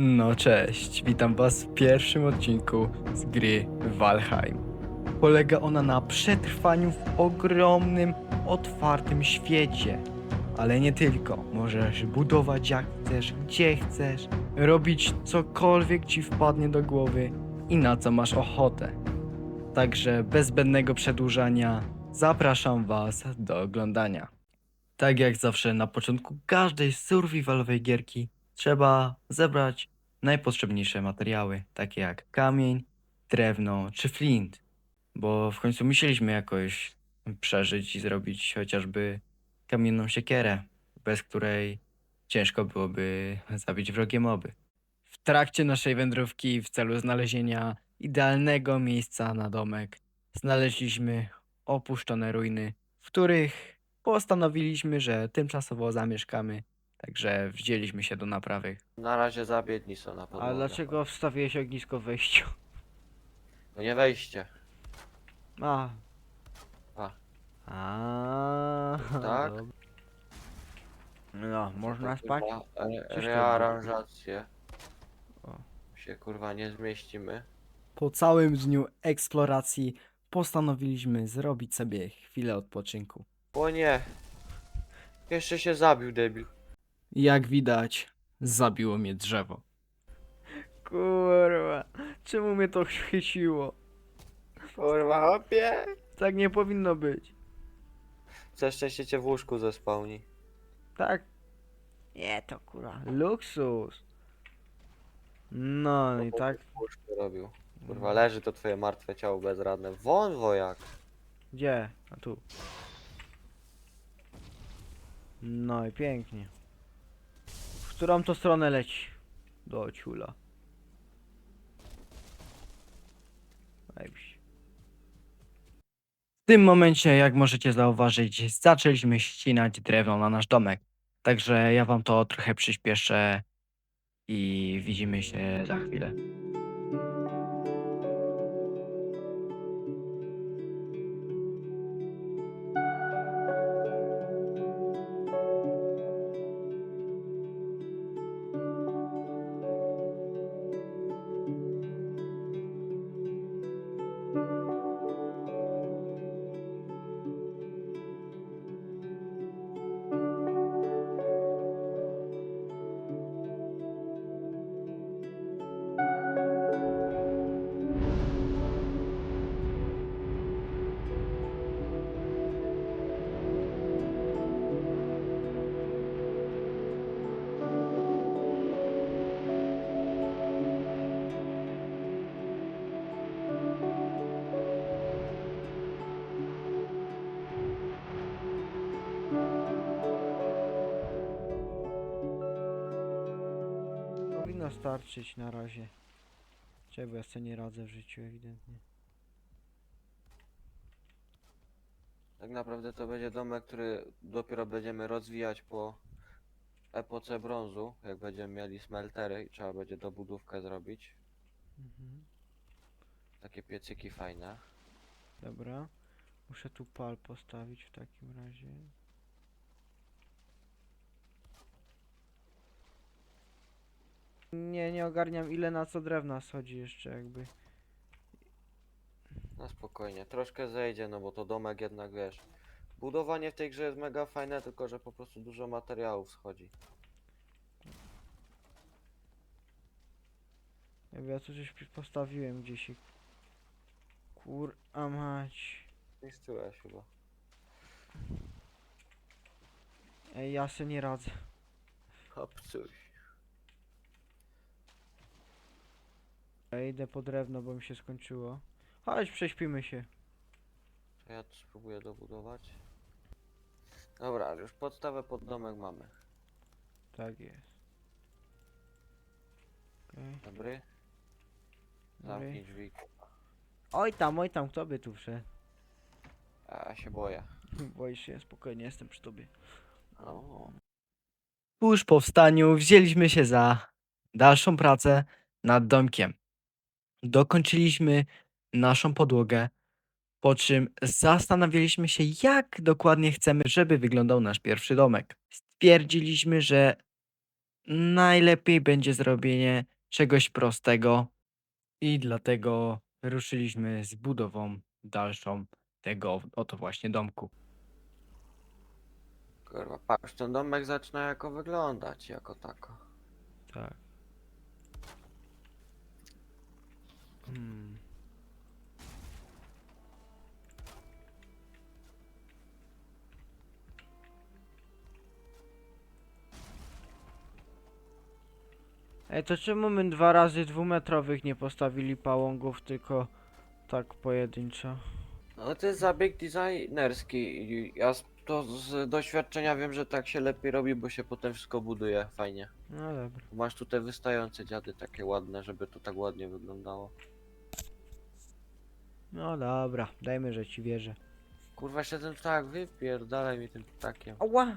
No cześć, witam was w pierwszym odcinku z gry Valheim. Polega ona na przetrwaniu w ogromnym, otwartym świecie. Ale nie tylko. Możesz budować jak chcesz, gdzie chcesz, robić cokolwiek ci wpadnie do głowy i na co masz ochotę. Także bez zbędnego przedłużania zapraszam was do oglądania. Tak jak zawsze na początku każdej survivalowej gierki trzeba zebrać najpotrzebniejsze materiały, takie jak kamień, drewno czy flint, bo w końcu musieliśmy jakoś przeżyć i zrobić chociażby kamienną siekierę, bez której ciężko byłoby zabić wrogie moby. W trakcie naszej wędrówki w celu znalezienia idealnego miejsca na domek znaleźliśmy opuszczone ruiny, w których postanowiliśmy, że tymczasowo zamieszkamy, także wzięliśmy się do naprawy. Na razie za biedni są na A podłogę. dlaczego wstawiłeś ognisko w wejściu? No nie wejście. A. A. A. Tak? No, można To, spać? kurwa, Re, Coś to rearanżację. O. Się kurwa nie zmieścimy. Po całym dniu eksploracji postanowiliśmy zrobić sobie chwilę odpoczynku. O nie! Jeszcze się zabił debil. Jak widać, zabiło mnie drzewo. Kurwa. Czemu mnie to chyciło? Kurwa hopie! Tak nie powinno być. Co szczęście cię w łóżku zespałni. Tak. Nie, to kurwa. Luksus. No i tak. W łóżku robił. Kurwa leży to twoje martwe ciało bezradne. Won wojak! Gdzie? A tu. No i pięknie. Którą to stronę leci? Do ciula. Zajebiście. W tym momencie, jak możecie zauważyć, zaczęliśmy ścinać drewno na nasz domek. Także ja wam to trochę przyspieszę i widzimy się za chwilę. Starczyć na razie. Czego ja sobie nie radzę w życiu ewidentnie. Tak naprawdę to będzie domek, który dopiero będziemy rozwijać po epoce brązu, jak będziemy mieli smeltery i trzeba będzie dobudówkę zrobić. Mhm. Takie piecyki fajne. Dobra. Muszę tu pal postawić w takim razie. Nie, ogarniam ile na co drewna schodzi jeszcze jakby. Na spokojnie, troszkę zejdzie, no bo to domek jednak wiesz. Budowanie w tej grze jest mega fajne, tylko że po prostu dużo materiałów schodzi. Jakby ja tu coś postawiłem gdzieś i... Kur... a mać. Zniszczyłeś chyba. Ej, ja se nie radzę. Hop, Ja idę po drewno, bo mi się skończyło. Chodź, prześpimy się. To ja tu spróbuję dobudować. Dobra, już podstawę pod domek mamy. Tak jest. Okej. Dobry? Zamknij drzwi. Oj tam, oj tam, kto by tu wszedł? A ja się boję. Boisz się, spokojnie, jestem przy tobie. O, Tuż po wstaniu wzięliśmy się za dalszą pracę nad domkiem. Dokończyliśmy naszą podłogę, po czym zastanawialiśmy się, jak dokładnie chcemy, żeby wyglądał nasz pierwszy domek. Stwierdziliśmy, że najlepiej będzie zrobienie czegoś prostego i dlatego ruszyliśmy z budową dalszą tego oto właśnie domku. Kurwa, patrz, ten domek zaczyna jako wyglądać, jako tako. Tak. Hmm. Ej, to czemu my dwa razy dwumetrowych nie postawili pałągów, tylko tak pojedynczo? No to jest zabieg designerski. Ja z, to z doświadczenia wiem, że tak się lepiej robi, bo się potem wszystko buduje fajnie. No dobra. Masz tutaj wystające dziady takie ładne, żeby to tak ładnie wyglądało. No dobra, dajmy, że ci wierzę. Kurwa się ten ptak, wypierdalaj mi tym ptakiem. Ała!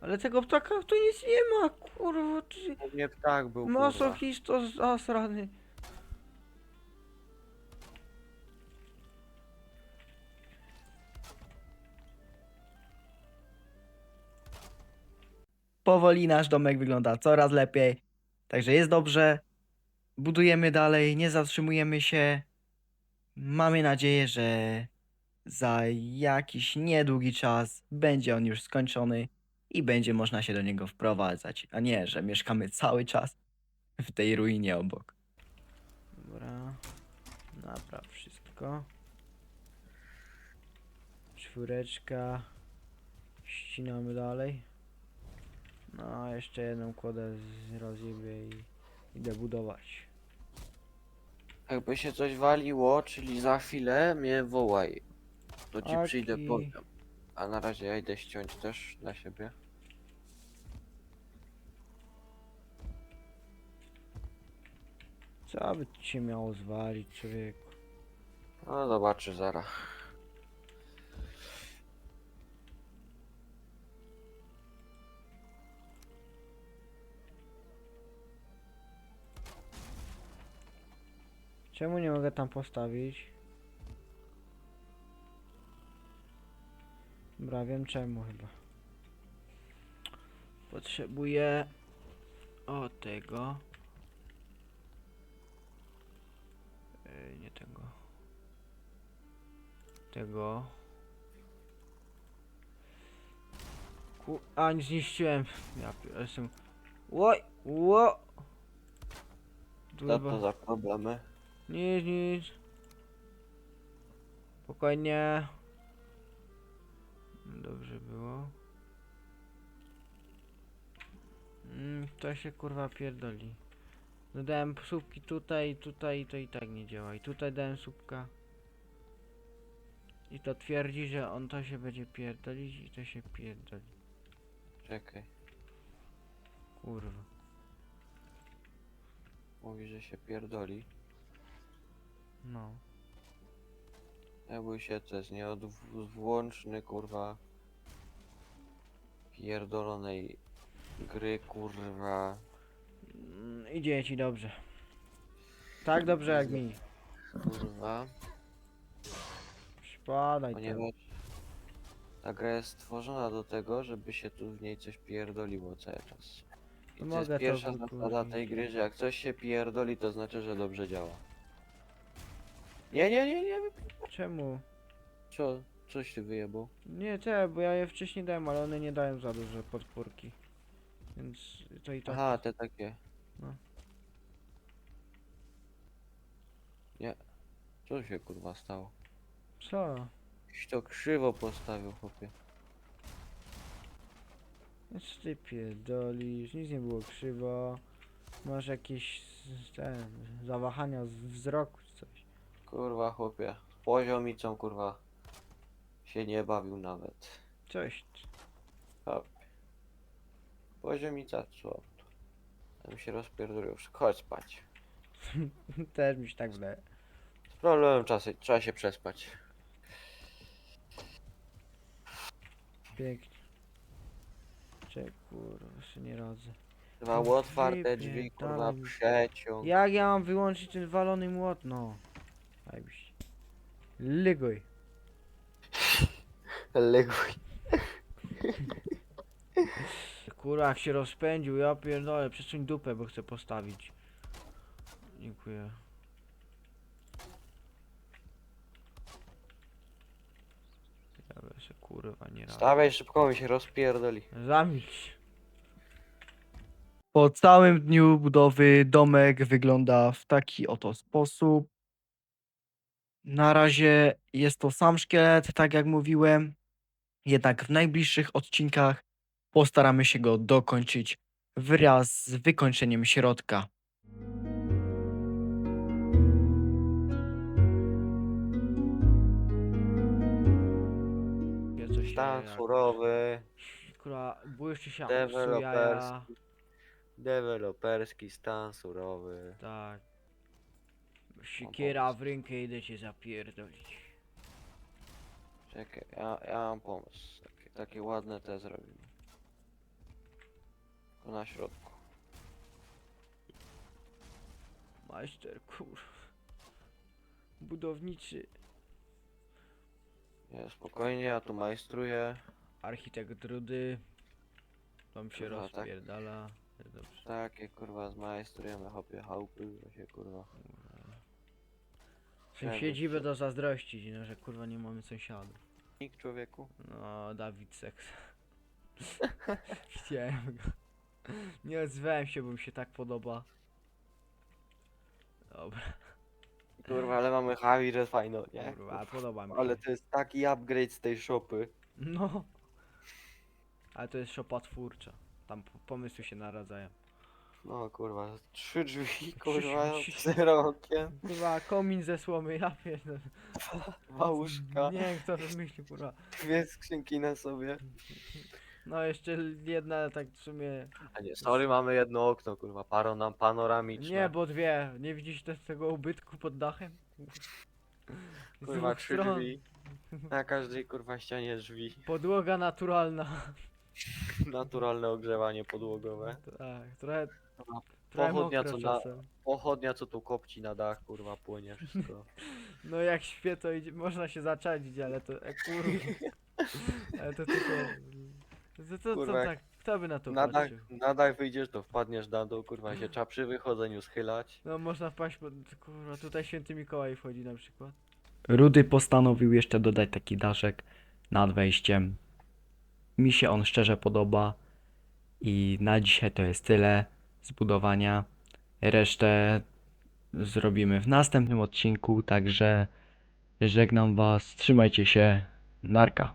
Ale tego ptaka tu nic nie ma, kurwa, ty... U mnie ptak był kurwa. Masochisto zasrany. Powoli nasz domek wygląda coraz lepiej, także jest dobrze. Budujemy dalej, nie zatrzymujemy się. Mamy nadzieję, że za jakiś niedługi czas będzie on już skończony i będzie można się do niego wprowadzać, a nie, że mieszkamy cały czas w tej ruinie obok. Dobra. Napraw wszystko. Czwóreczka. Ścinamy dalej. No, jeszcze jedną kłodę rozjebię i idę budować. Jakby się coś waliło, czyli za chwilę mnie wołaj. To ci przyjdę Aki. powiem. A na razie ja idę ściąć też dla siebie. Co by ci się miało zwalić, człowieku? No zobaczy zaraz. Czemu nie mogę tam postawić? Dobra, wiem czemu chyba. Potrzebuję o tego. Ej, nie tego. Tego. Ku... A, nie zniszczyłem. Ja jestem... Łoj! Ło! Co to za problemy? Nic, nic. Spokojnie. Dobrze było. Mm, to się kurwa pierdoli. Dodałem słupki tutaj, tutaj, to i tak nie działa. I tutaj dałem słupka. I to twierdzi, że on to się będzie pierdolić i to się pierdoli. Czekaj. Kurwa. Mówi, że się pierdoli. No. Bój się, to jest nieodwłączny kurwa pierdolonej gry kurwa. Mm, idzie ci dobrze. Tak dobrze jak mi. Kurwa. Spadaj tam. Ponieważ ta gra jest stworzona do tego, żeby się tu w niej coś pierdoliło cały czas. I To jest to pierwsza zasada wykurwić. tej gry, że jak coś się pierdoli, to znaczy, że dobrze działa. Nie, nie, nie, nie. Czemu? Co? Coś ty wyjebał? Nie te, bo ja je wcześniej dałem, ale one nie dają za duże podpórki. Więc to i tak. Aha, te takie. No. Nie. Co się kurwa stało? Co? Ktoś to krzywo postawił, chłopie. Nic ty pierdolisz, nic nie było krzywo. Masz jakieś ten, zawahania z wzroku. Kurwa, chłopie. Z poziomicą, kurwa. Się nie bawił nawet. Coś. ty. Chłopie. Poziomica, co? Tam się rozpierdolił. Chodź spać. Też mi się tak wydaje. Z problemem czasy, trzeba się przespać. Pięknie. Czek, kurwa, się nie radzę. Dwa otwarte drzwi, kurwa, Wypierdalaj mi. przeciąg. Jak ja mam wyłączyć ten walony młot? No. Zajebiście. Lyguj. Leguj. Kurwa, jak się rozpędził, ja pierdolę, przesuń dupę, bo chcę postawić. Dziękuję. Ja się kurwa nie radzę. Stawiaj szybko, mi się rozpierdoli. Zamilcz. Po całym dniu budowy domek wygląda w taki oto sposób. Na razie jest to sam szkielet, tak jak mówiłem. Jednak w najbliższych odcinkach postaramy się go dokończyć wraz z wykończeniem środka. Coś Stan surowy, Kurwa, błyszczy się jak psu jaja. deweloperski. Deweloperski stan surowy. Tak. Siekiera w rękę idę cię zapierdolić. Czekaj, ja, ja mam pomysł. Takie, takie ładne te zrobimy. Tu na środku. Majster, kur... Budowniczy. Nie, spokojnie, ja tu majstruję. Architekt Rudy. Tam się Kurwa, tak. rozpierdala. Dobrze. Takie kurwa zmajstrujemy hopie chałupy, to się kurwa. Sąsiedzi będą zazdrościć, no, że kurwa nie mamy sąsiadów. Nikt człowieku. No, Dawid Seks. Widziałem go. Nie odzwałem się, bo mi się tak podoba. Dobra, Kurwa, ale mamy Javi, że fajno, nie? kurwa, podoba mi się. Ale to jest taki upgrade z tej shopy. No. Ale to jest szopa twórcza. Tam p- pomysły się naradzają. No kurwa, trzy drzwi, kurwa, zero okien, Kurwa, komin ze słomy, ja pierdolę. dwa łóżka, Nie wiem kto to wymyślił, kurwa. dwie skrzynki na sobie. No jeszcze jedna tak w sumie... A nie, sorry, mamy jedno okno, kurwa, paro nam panoramiczne. Nie, bo dwie. Nie widzisz te, tego ubytku pod dachem? Z Kurwa, dwóch trzy stron. drzwi. Na każdej kurwa ścianie drzwi. Podłoga naturalna. Naturalne ogrzewanie podłogowe. Tak, trochę... Trochę pochodnia, mokro co na- czasem. Pochodnia, co tu kopci na dach, kurwa, płynie wszystko. No jak śpię to idzie, można się zaczadzić, ale to... E, kurwa. Ale to tylko... To, to, to, Kurwa, tak, kto by na to Na dach, patrzył? na dach wyjdziesz, to wpadniesz na dół, kurwa, się trzeba przy wychodzeniu schylać. No można wpaść pod... Kurwa, tutaj święty Mikołaj wchodzi na przykład. Rudy postanowił jeszcze dodać taki daszek nad wejściem. Mi się on szczerze podoba i na dzisiaj to jest tyle z budowania. Resztę zrobimy w następnym odcinku, także żegnam Was, trzymajcie się, narka.